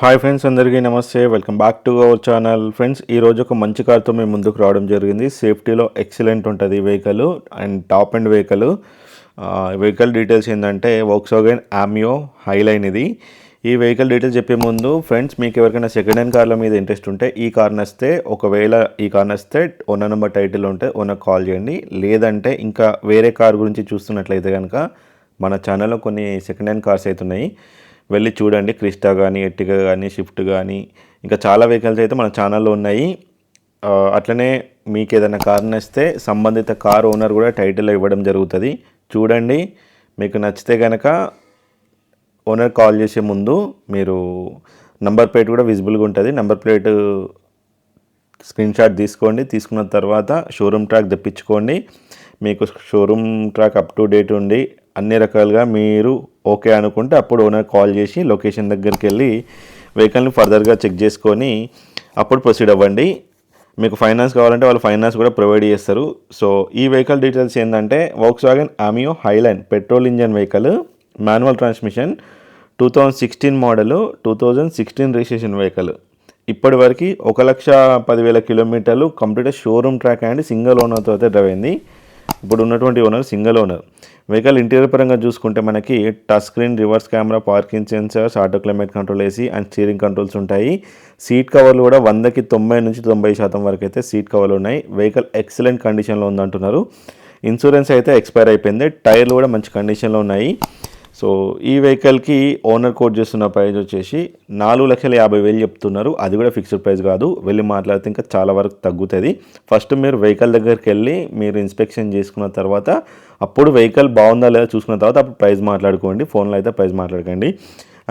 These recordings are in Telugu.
హాయ్ ఫ్రెండ్స్ అందరికీ నమస్తే. Welcome back to our channel friends ఈరోజు ఒక మంచి కార్తో మేము ముందుకు రావడం జరిగింది. సేఫ్టీలో ఎక్సలెంట్ ఉంటుంది ఈ vehicle and top and vehicle vehicle details ఏంటంటే వోక్సోగన్ ఆమియో హైలైన్ ఇది. ఈ వెహికల్ డీటెయిల్స్ చెప్పే ముందు ఫ్రెండ్స్ మీకు ఎవరికైనా సెకండ్ హ్యాండ్ కార్ల మీద ఇంట్రెస్ట్ ఉంటే ఈ కార్ నస్తే ఒకవేళ ఈ కార్ నస్తే ఓనర్ నెంబర్ టైటిల్ ఉంటే ఓనర్ కాల్ చేయండి. లేదంటే ఇంకా వేరే కార్ గురించి చూస్తున్నట్లయితే కనుక మన ఛానల్లో కొన్ని సెకండ్ హ్యాండ్ కార్స్ అయితే ఉన్నాయి. వెళ్ళి చూడండి. క్రిస్టా కానీ ఎట్టిగా కానీ షిఫ్ట్ కానీ ఇంకా చాలా వెహికల్స్ అయితే మన ఛానల్లో ఉన్నాయి. అట్లనే మీకు ఏదైనా కార్ నచ్చితే సంబంధిత కార్ ఓనర్ కూడా టైటిల్ ఇవ్వడం జరుగుతుంది. చూడండి. మీకు నచ్చితే కనుక ఓనర్ కాల్ చేసే ముందు మీరు నంబర్ ప్లేట్ కూడా విజిబుల్గా ఉంటుంది. నంబర్ ప్లేట్ స్క్రీన్ షాట్ తీసుకోండి. తీసుకున్న తర్వాత షోరూమ్ ట్రాక్ తెప్పించుకోండి. మీకు showroom track up to date ఉండి అన్ని రకాలుగా మీరు ఓకే అనుకుంటే అప్పుడు ఓనర్ కాల్ చేసి లొకేషన్ దగ్గరికి వెళ్ళి వెహికల్ని ఫర్దర్గా చెక్ చేసుకొని అప్పుడు ప్రొసీడ్ అవ్వండి. మీకు ఫైనాన్స్ కావాలంటే వాళ్ళు ఫైనాన్స్ కూడా ప్రొవైడ్ చేస్తారు. సో ఈ వెహికల్ డీటెయిల్స్ ఏంటంటే Volkswagen Ameo Highline petrol engine vehicle manual transmission two thousand sixteen model two thousand sixteen registration vehicle. ఇప్పటివరకు ఒక లక్ష పదివేల కిలోమీటర్లు complete showroom track and single ఓనర్తో అయితే డ్రైవ్ అయింది. ఇప్పుడు ఉన్నటువంటి owner single owner vehicle interior పరంగా చూసుకుంటే మనకి touch screen reverse camera parking sensors auto climate control AC and steering controls ఉంటాయి. సీట్ కవర్లు కూడా వందకి తొంభై నుంచి తొంభై శాతం వరకు అయితే సీట్ కవర్లు ఉన్నాయి. వెహికల్ ఎక్సలెంట్ కండిషన్లో ఉందంటున్నారు. ఇన్సూరెన్స్ అయితే ఎక్స్పైర్ అయిపోయింది. టైర్లు కూడా మంచి కండిషన్లో ఉన్నాయి. సో ఈ వెహికల్కి ఓనర్ కోట్ చేస్తున్న ప్రైస్ వచ్చేసి నాలుగు లక్షల యాభై వేలు చెప్తున్నారు. అది కూడా ఫిక్స్డ్ ప్రైస్ కాదు. వెళ్ళి మాట్లాడితే ఇంకా చాలా వరకు తగ్గుతుంది. ఫస్ట్ మీరు వెహికల్ దగ్గరికి వెళ్ళి మీరు ఇన్స్పెక్షన్ చేసుకున్న తర్వాత అప్పుడు వెహికల్ బాగుందా లేదా చూసుకున్న తర్వాత అప్పుడు ప్రైస్ మాట్లాడుకోండి. ఫోన్లో అయితే ప్రైస్ మాట్లాడకండి.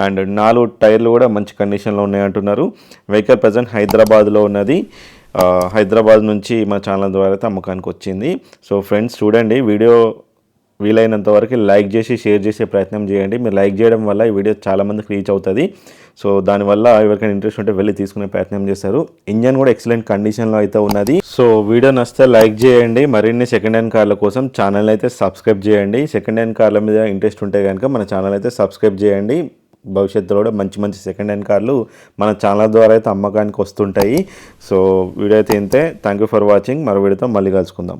అండ్ నాలుగు టైర్లు కూడా మంచి కండిషన్లో ఉన్నాయంటున్నారు వెహికల్ ప్రజెంట్ హైదరాబాద్లో ఉన్నది. హైదరాబాద్ నుంచి మా ఛానల్ ద్వారా అయితే అమ్మకానికి వచ్చింది. సో ఫ్రెండ్స్ చూడండి వీడియో వీలైనంత వరకు లైక్ చేసి షేర్ చేసే ప్రయత్నం చేయండి. మీరు లైక్ చేయడం వల్ల ఈ వీడియో చాలామందికి రీచ్ అవుతుంది. సో దానివల్ల ఎవరికైనా ఇంట్రెస్ట్ ఉంటే వెళ్ళి తీసుకునే ప్రయత్నం చేస్తారు. ఇంజన్ కూడా ఎక్సలెంట్ కండిషన్లో అయితే ఉన్నది. సో వీడియో నచ్చితే లైక్ చేయండి. మరిన్ని సెకండ్ హ్యాండ్ కార్ల కోసం ఛానల్ అయితే సబ్స్క్రైబ్ చేయండి. సెకండ్ హ్యాండ్ కార్ల మీద ఇంట్రెస్ట్ ఉంటే కనుక మన ఛానల్ అయితే సబ్స్క్రైబ్ చేయండి. భవిష్యత్తులో కూడా మంచి మంచి సెకండ్ హ్యాండ్ కార్లు మన ఛానల్ ద్వారా అయితే అమ్మకానికి వస్తుంటాయి. సో వీడియో అయితే ఇంతే. థ్యాంక్ యూ ఫర్ వాచింగ్ మరో వీడియోతో మళ్ళీ కలుసుకుందాం.